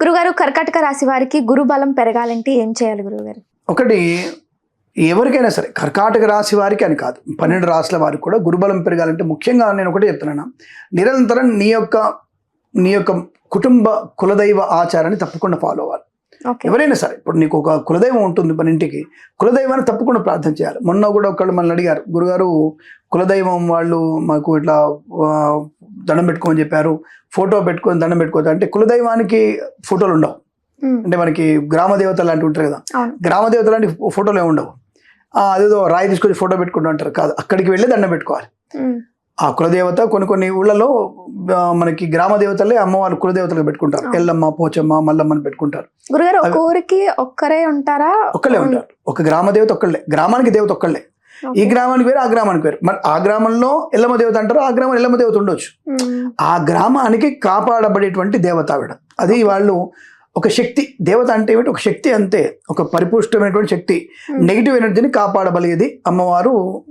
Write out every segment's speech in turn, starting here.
గురుగారు కర్కాటక రాశి వారికి గురు బలం పెరగాలంటే ఏం చేయాలి గురుగారు? ఒకటి ఎవరికైనా సరే కర్కాటక రాశి వారికి అని కాదు పన్నెండు రాశుల వారికి కూడా గురుబలం పెరగాలంటే ముఖ్యంగా నేను ఒకటే చెప్తున్నాను. నిరంతరం నీ యొక్క నీ యొక్క కుటుంబ కులదైవ ఆచారాన్ని తప్పకుండా ఫాలో అవ్వాలి. ఓకే. ఎవరైనా సరే ఇప్పుడు నీకు ఒక కులదైవం ఉంటుంది మన ఇంటికి కులదైవాన్ని తప్పకుండా ప్రార్థన చేయాలి. మొన్న కూడా ఒకళ్ళు మనల్ని అడిగారు గురుగారు కులదైవం వాళ్ళు మాకు ఇట్లా దండం పెట్టుకోమని చెప్పారు. ఫోటో పెట్టుకొని దండం పెట్టుకోవద్దు. అంటే కులదైవానికి ఫోటోలు ఉండవు. అంటే మనకి గ్రామ దేవత లాంటివి ఉంటారు కదా. గ్రామ దేవత లాంటి ఫోటోలు ఏమి ఉండవు. ఆ, అదేదో రాయి తీసుకొచ్చి ఫోటో పెట్టుకుంటూ అంటారు కాదు అక్కడికి వెళ్ళి దండం పెట్టుకోవాలి. ఆ కులదేవత కొన్ని కొన్ని ఊళ్ళలో మనకి గ్రామ దేవతలే అమ్మవారు కులదేవతలుగా పెట్టుకుంటారు. ఎల్లమ్మ పోచమ్మ మల్లమ్మని పెట్టుకుంటారు. గురుగారు ఊరికి ఒక్కరే ఉంటారా? ఒక్కళ్ళే ఉంటారు. ఒక గ్రామ దేవత ఒక్కళ్ళే. గ్రామానికి దేవత ఒక్కళ్ళే. ఈ. గ్రామానికి వేరు ఆ గ్రామానికి వేరు మరి ఆ గ్రామంలో ఎల్లమ్మ దేవత అంటారు? ఆ గ్రామం ఎల్లమ్మ దేవత ఉండొచ్చు. ఆ గ్రామానికి కాపాడబడేటువంటి దేవత ఆవిడ. అది వాళ్ళు ఒక శక్తి దేవత అంటే ఏమిటి? ఒక శక్తి అంతే. ఒక పరిపుష్టమైనటువంటి శక్తి. నెగిటివ్ ఎనర్జీని కాపాడబలిగేది అమ్మవారు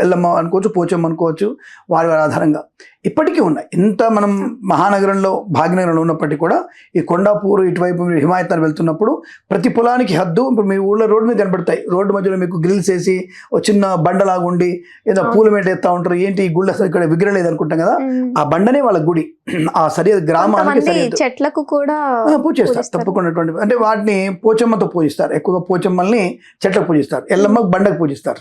ఎల్లమ్మ అనుకోవచ్చు పోచమ్మ అనుకోవచ్చు వారి వారి ఆధారంగా. ఇప్పటికీ ఉన్నాయి. ఇంత మనం మహానగరంలో భాగ్యనగరంలో ఉన్నప్పటికీ కూడా ఈ కొండాపూర్ ఇటువైపు మీరు హిమాయతాన్ని వెళ్తున్నప్పుడు ప్రతి పొలానికి హద్దు ఇప్పుడు మీ ఊళ్ళో రోడ్డు మీద కనబడతాయి. రోడ్డు మధ్యలో మీకు గ్రిల్స్ వేసి ఒక చిన్న బండలాగా ఉండి ఏదో. పూల మీద ఎత్తా ఉంటారు. ఏంటి ఈ గుళ్ళు అసలు ఇక్కడ విగ్రహం లేదు అనుకుంటాం కదా. ఆ బండనే వాళ్ళ గుడి. ఆ సరిహద్దు గ్రామానికి చెట్లకు కూడా పూజ చేస్తారు పూజిస్తారు. తప్పకుండా అంటే వాటిని పోచమ్మతో పూజిస్తారు. ఎక్కువగా పోచమ్మల్ని చెట్లకు పూజిస్తారు. ఎల్లమ్మ బండకు పూజిస్తారు.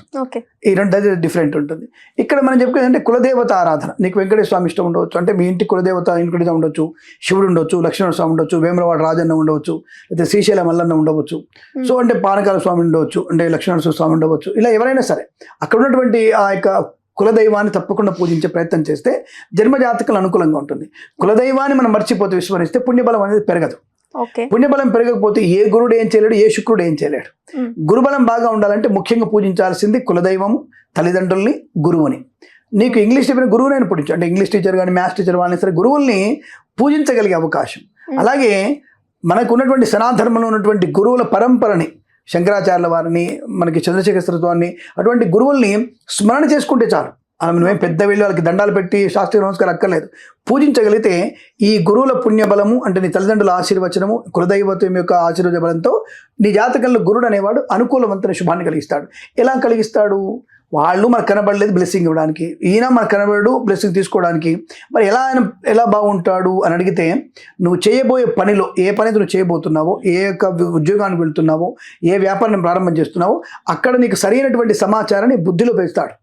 ఈ రెండు అది డిఫరెంట్ ఉంటుంది. ఇక్కడ మనం చెప్పుకునేది అంటే కులదేవత ఆరాధన. నీకు వెంకటేశ్వర స్వామి ఇష్టం ఉండవచ్చు. అంటే మీ ఇంటి కులదేవత ఇంటి ఉండొచ్చు శివుడు ఉండొచ్చు లక్ష్మణ స్వామి ఉండొచ్చు వేమరవాడ రాజన్న ఉండవచ్చు అయితే శ్రీశైల మల్లన్న ఉండవచ్చు. సో అంటే పానకాల స్వామి ఉండవచ్చు అంటే లక్ష్మణ స్వామి ఉండవచ్చు. ఇలా ఎవరైనా సరే అక్కడ ఉన్నటువంటి ఆ యొక్క కులదైవాన్ని తప్పకుండా పూజించే ప్రయత్నం చేస్తే జన్మజాతకులు అనుకూలంగా ఉంటుంది. కులదైవాన్ని మనం మర్చిపోతే విస్మరిస్తే పుణ్యబలం అనేది పెరగదు. ఓకే. పుణ్యబలం పెరగకపోతే ఏ గురుడు ఏం చేయలేడు ఏ శుక్రుడు ఏం చేయలేడు. గురుబలం బాగా ఉండాలంటే ముఖ్యంగా పూజించాల్సింది కులదైవము తల్లిదండ్రుల్ని గురువుని. నీకు ఇంగ్లీష్ చెప్పిన గురువునైనా పూజించు. అంటే ఇంగ్లీష్ టీచర్ కానీ మ్యాథ్స్ టీచర్ వాళ్ళని సరే గురువుల్ని పూజించగలిగే అవకాశం. అలాగే మనకు ఉన్నటువంటి సనాధర్మంలో ఉన్నటువంటి గురువుల పరంపరని శంకరాచార్యుల వారిని మనకి చంద్రశేఖర అటువంటి గురువుల్ని స్మరణ చేసుకుంటే చాలు. అలా నువ్వేం పెద్ద వెళ్ళి వాళ్ళకి దండాలు పెట్టి శాస్త్రీయ నమస్కారం అక్కర్లేదు. పూజించగలిగితే ఈ గురువుల పుణ్యబలము అంటే నీ తల్లిదండ్రుల ఆశీర్వచనము కులదైవత్వం యొక్క ఆశీర్వచ బలంతో నీ జాతకంలో గురుడు అనేవాడు అనుకూలవంతుని శుభాన్ని కలిగిస్తాడు. ఎలా కలిగిస్తాడు? వాళ్ళు మనకు కనబడలేదు బ్లెస్సింగ్ ఇవ్వడానికి. ఈయన మనకు కనబడడు బ్లెస్సింగ్ తీసుకోవడానికి. మరి ఎలా ఆయన ఎలా బాగుంటాడు అని అడిగితే నువ్వు చేయబోయే పనిలో ఏ పని అయితే నువ్వు చేయబోతున్నావో ఏ యొక్క ఉద్యోగానికి వెళ్తున్నావో ఏ వ్యాపారం ప్రారంభం చేస్తున్నావో అక్కడ నీకు సరైనటువంటి సమాచారాన్ని బుద్ధిలో పెంచుతాడు.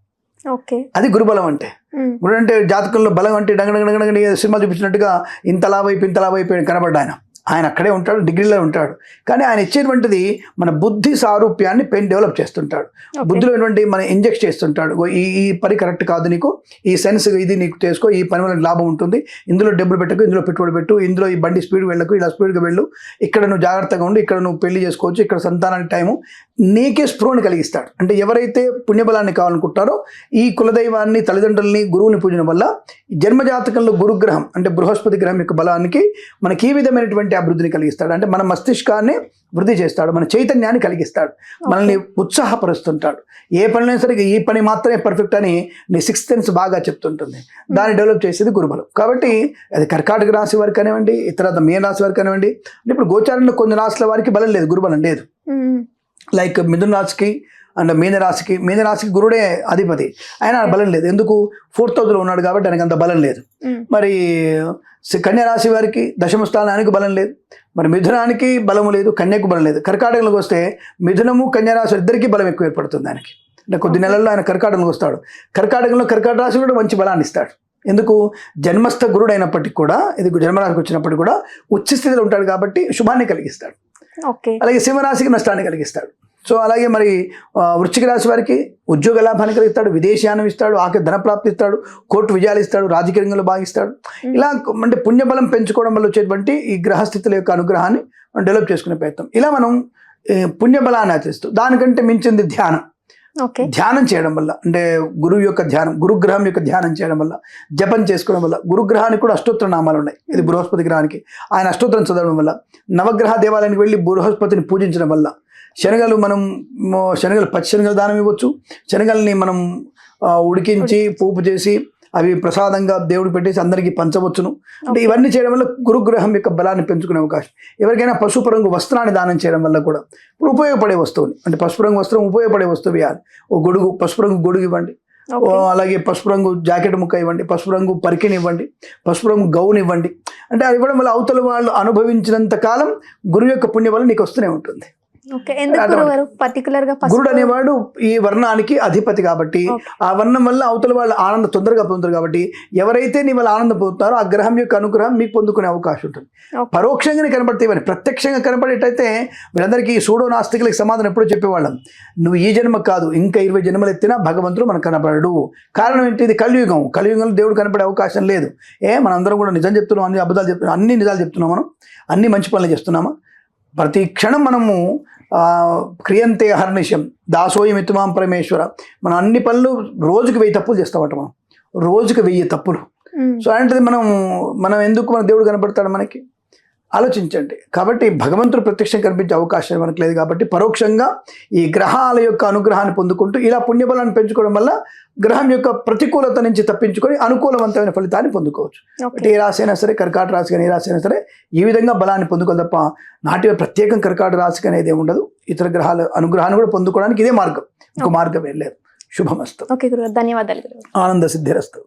ఓకే. అది గురుబలం అంటే. గురు అంటే జాతకంలో బలం అంటే డంగడంగడంగ సినిమా చూపించినట్టుగా ఇంత లాభైపోయి ఇంత లాభైపోయి కనబడ్డా ఆయన అక్కడే ఉంటాడు డిగ్రీలో ఉంటాడు. కానీ ఆయన ఇచ్చేటువంటిది మన బుద్ధి సారూప్యాన్ని పెన్ డెవలప్ చేస్తుంటాడు. బుద్ధిలో ఏంటంటే మన ఇంజెక్ట్ చేస్తుంటాడు. "ఓ, ఈ ఈ పని కరెక్ట్ కాదు నీకు ఈ సెన్స్ ఇది నీకు చేసుకో ఈ పని వల్ల లాభం ఉంటుంది. ఇందులో డబ్బులు పెట్టకు ఇందులో పెట్టుబడి పెట్టు ఇందులో ఈ బండి స్పీడ్ వెళ్ళకు ఇలా స్పీడ్గా వెళ్ళు. ఇక్కడ నువ్వు జాగ్రత్తగా ఉండు ఇక్కడ నువ్వు పెళ్ళి చేసుకోవచ్చు ఇక్కడ సంతానానికి టైము. నీకే స్పృహని కలిగిస్తాడు. అంటే ఎవరైతే పుణ్యబలాన్ని కావాలనుకుంటారో ఈ కులదైవాన్ని తల్లిదండ్రుల్ని గురువుని పూజన వల్ల జన్మజాతకంలో గురుగ్రహం అంటే బృహస్పతి గ్రహం యొక్క బలానికి మనకి ఈ విధమైనటువంటి అభివృద్ధిని కలిగిస్తాడు? అంటే మన మస్తిష్కాన్ని వృద్ధి చేస్తాడు మన చైతన్యాన్ని కలిగిస్తాడు మనల్ని ఉత్సాహపరుస్తుంటాడు. ఏ పనిలో సరే ఈ పని మాత్రమే పర్ఫెక్ట్ అని నీ సిక్స్త్ సెన్స్ బాగా చెప్తుంటుంది. దాన్ని డెవలప్ చేసేది గురుబలం. కాబట్టి అది కర్కాటక రాశి వారికి కానివ్వండి ఇతర మీన రాశి వారికి కానివ్వండి ఇప్పుడు గోచారంలో కొన్ని రాశుల వారికి బలం లేదు గురుబలం లేదు. లైక్ మిథున రాశికి అండ్ మీన రాశికి మీన రాశికి గురుడే అధిపతి. ఆయన బలం లేదు. ఎందుకు? ఫోర్త్ హౌస్లో ఉన్నాడు కాబట్టి ఆయనకు అంత బలం లేదు. ఉమ్, మరి సి- కన్యా రాశి వారికి దశమ స్థానానికి బలం లేదు. మరి మిథునానికి బలము లేదు కన్యకు బలం లేదు. కర్కాటకంలోకి వస్తే మిథునము కన్యా రాశి ఇద్దరికీ బలం ఎక్కువ ఏర్పడుతుంది ఆయనకి అంటే కొద్ది నెలల్లో ఆయన కర్కాటకంలోకి వస్తాడు. కర్కాటకంలో కర్కాట రాశి కూడా మంచి బలాన్ని ఇస్తాడు. ఎందుకు? జన్మస్థ గురుడు అయినప్పటికీ కూడా ఇది జన్మరాశికి వచ్చినప్పటికీ కూడా ఉచ్చ స్థితిలో ఉంటాడు కాబట్టి శుభాన్ని కలిగిస్తాడు. అలాగే సింహరాశికి నష్టాన్ని కలిగిస్తాడు. సో అలాగే మరి వృశ్చిక రాశి వారికి ఉద్యోగ లాభాన్ని కలిగిస్తాడు విదేశీయానం ఇస్తాడు ఆఖరి ధన ప్రాప్తి ఇస్తాడు కోర్టు విజయాలు ఇస్తాడు రాజకీయ రంగంలో భాగిస్తాడు ఇలా అంటే పుణ్యబలం పెంచుకోవడం వల్ల వచ్చేటువంటి ఈ గ్రహస్థితుల యొక్క అనుగ్రహాన్ని మనం డెవలప్ చేసుకునే ప్రయత్నం. ఇలా మనం పుణ్యబలాన్ని ఆచరిస్తూ దానికంటే మించింది ధ్యానం. ధ్యానం చేయడం వల్ల అంటే గురువు యొక్క ధ్యానం గురుగ్రహం యొక్క ధ్యానం చేయడం వల్ల జపం చేసుకోవడం వల్ల గురుగ్రహానికి కూడా అష్టోత్తర నామాలు ఉన్నాయి. ఇది బృహస్పతి గ్రహానికి. ఆయన అష్టోత్తరం చదవడం వల్ల నవగ్రహ దేవాలయానికి వెళ్ళి బృహస్పతిని పూజించడం వల్ల శనగలు మనం శనగలు పచ్చి శనగలు దానం ఇవ్వచ్చు. శనగల్ని మనం ఉడికించి. పోపు చేసి అవి ప్రసాదంగా దేవుడు పెట్టేసి అందరికీ పంచవచ్చును. అంటే ఇవన్నీ చేయడం వల్ల గురుగ్రహం యొక్క బలాన్ని పెంచుకునే అవకాశం. ఎవరికైనా పసుపు రంగు వస్త్రాన్ని దానం చేయడం వల్ల కూడా ఇప్పుడు ఉపయోగపడే వస్తువుని అంటే పసుపు రంగు వస్త్రం ఉపయోగపడే వస్తువు ఇవ్వాలి. ఓ గొడుగు పసుపు రంగు గొడుగు ఇవ్వండి. అలాగే పసుపు రంగు జాకెట్ ముక్క ఇవ్వండి పసుపు రంగు పరికిని ఇవ్వండి పసుపు రంగు గౌన్ ఇవ్వండి. అంటే అది ఇవ్వడం వల్ల అవతల వాళ్ళు అనుభవించినంత కాలం గురువు యొక్క పుణ్యం వల్ల నీకు వస్తూనే ఉంటుంది. గురుడు అనేవాడు ఈ వర్ణానికి అధిపతి కాబట్టి. ఆ వర్ణం వల్ల అవతల వాళ్ళు ఆనందం తొందరగా పొందుతారు కాబట్టి ఎవరైతే నీ వల్ల ఆనందం పొందుతారో ఆ గ్రహం యొక్క అనుగ్రహం మీకు పొందుకునే అవకాశం ఉంటుంది. పరోక్షంగానే కనబడతాయి ఇవన్నీ ప్రత్యక్షంగా కనబడేటైతే వీళ్ళందరికీ సూడో నాస్తికులకి సమాధానం ఎప్పుడూ చెప్పేవాళ్ళం. నువ్వు ఈ జన్మ కాదు ఇంకా ఇరవై జన్మలు ఎత్తినా భగవంతుడు మనకు కనపడడు. కారణం ఏంటి? ఇది కలియుగం. కలియుగంలో దేవుడు కనపడే అవకాశం లేదు. ఏ మనందరం కూడా నిజం చెప్తున్నాం అన్ని అబద్ధాలు చెప్తున్నాం అన్ని నిజాలు చెప్తున్నాం మనం అన్ని మంచి పనులు చేస్తున్నామా? ప్రతి క్షణం మనము క్రియంతే హర్నిశం దాసోయం ఇతుమాం పరమేశ్వర. మనం అన్ని పనులు రోజుకి వెయ్యి తప్పులు చేస్తామట మనం. రోజుకి వెయ్యి తప్పులు. సో అలాంటిది మనం మనం ఎందుకు మన దేవుడు కనపడతాడు మనకి? ఆలోచించండి. కాబట్టి భగవంతుడు ప్రత్యక్షం కనిపించే అవకాశం మనకు లేదు కాబట్టి పరోక్షంగా ఈ గ్రహాల యొక్క అనుగ్రహాన్ని పొందుకుంటూ ఇలా పుణ్యబలాన్ని పెంచుకోవడం వల్ల గ్రహం యొక్క ప్రతికూలత నుంచి తప్పించుకొని అనుకూలవంతమైన ఫలితాన్ని పొందుకోవచ్చు. అంటే ఏ రాశి అయినా సరే కర్కాట రాశి కానీ ఏ రాశి అయినా సరే ఈ విధంగా బలాన్ని పొందుకోవాలి తప్ప నాటి ప్రత్యేకం కర్కాట రాశికి అనేది ఉండదు. ఇతర గ్రహాల అనుగ్రహాన్ని కూడా పొందుకోవడానికి ఇదే మార్గం. ఇంకో మార్గం ఏం లేదు. శుభమస్తు. ఓకే ధన్యవాదాలు ఆనంద సిద్ధిరస్తు